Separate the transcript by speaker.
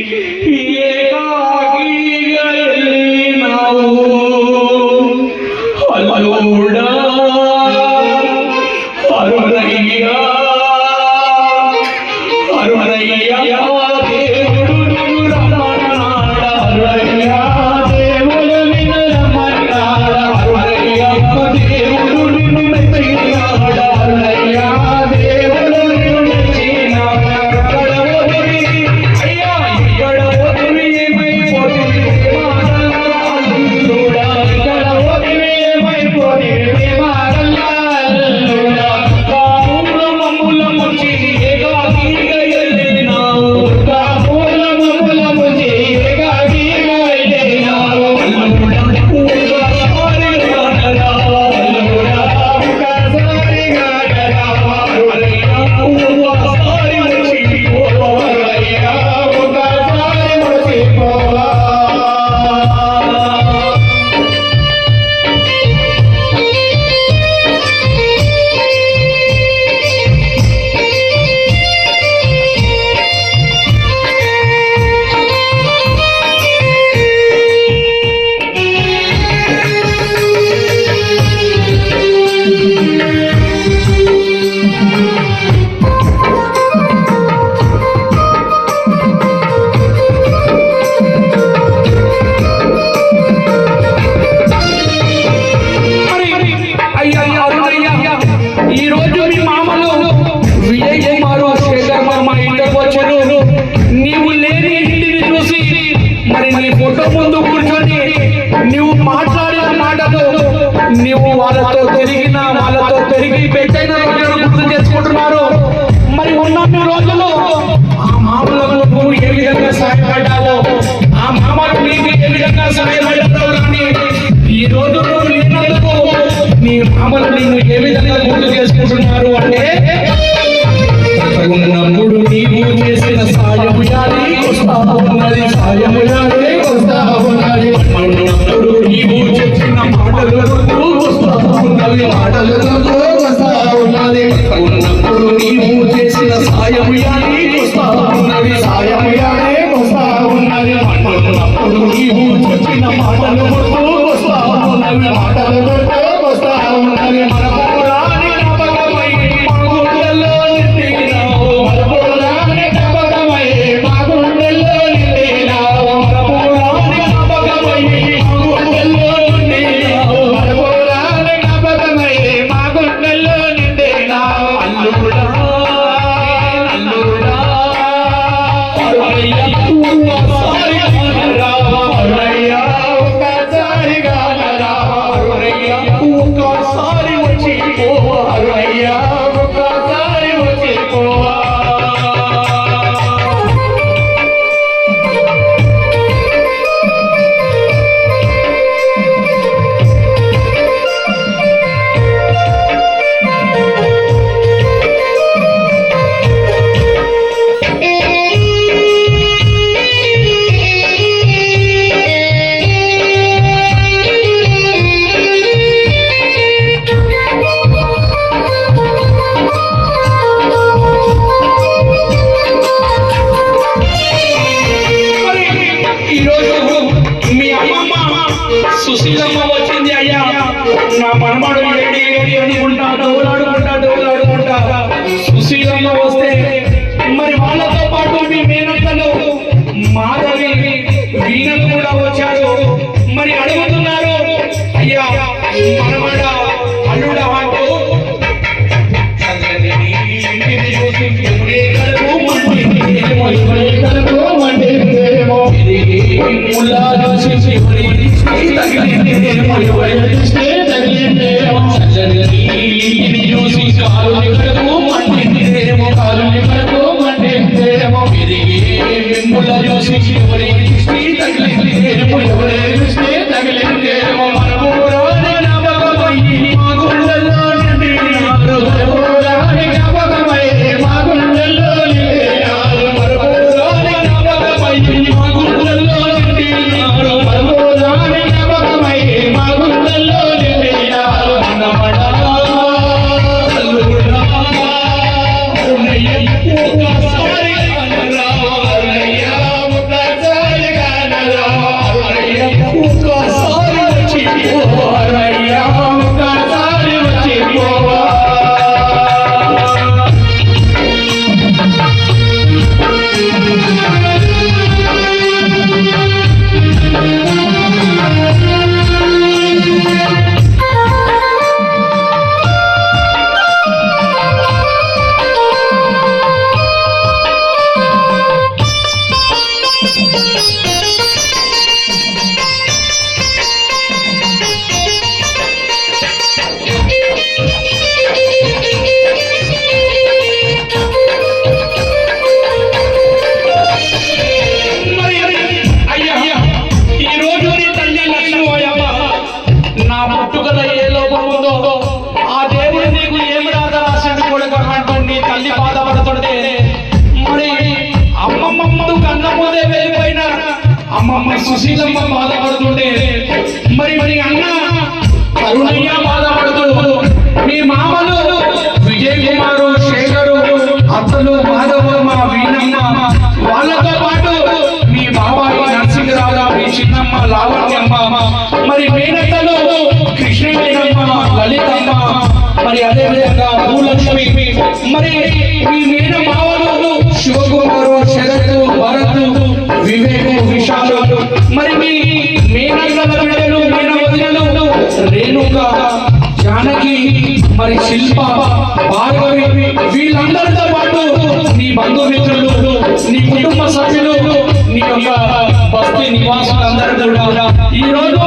Speaker 1: Yeah. విధంగా సహాయపడ్డావో. ఆ మామకు నీకు ఏ విధంగా సహాయపడ్డావో కానీ ఈ రోజు నువ్వు లేనందుకు నీ మామలు నిన్ను ఏ విధంగా గుర్తు చేసుకుంటున్నారు అంటే ఉన్నప్పుడు నీవు చేసిన సాయము జాలి I'm అమ్మమ్మ సుశీలమ్మ బాధపడుతుంటే మరి మరి అన్న అరుణయ్య బాధపడుతూ మీ మామలు విజయ్ కుమారు శేఖరు అత్తలు మాధవ మా వీణమ్మ వాళ్ళతో పాటు మీ బాబాయి నరసింహరాజా మీ చిన్నమ్మ లావణ్యమ్మ మరి మేనత్తలు కృష్ణవేణమ్మ లలితమ్మ మరి అదేవిధంగా భూలక్ష్మి మరి మీ వారి శిల్ప పార్వతి వీళ్ళందరితో పాటు నీ బంధుమిత్రులు నీ కుటుంబ సభ్యులు నీ యొక్క బస్తీ నివాసులందరూ కూడా ఈ రోజు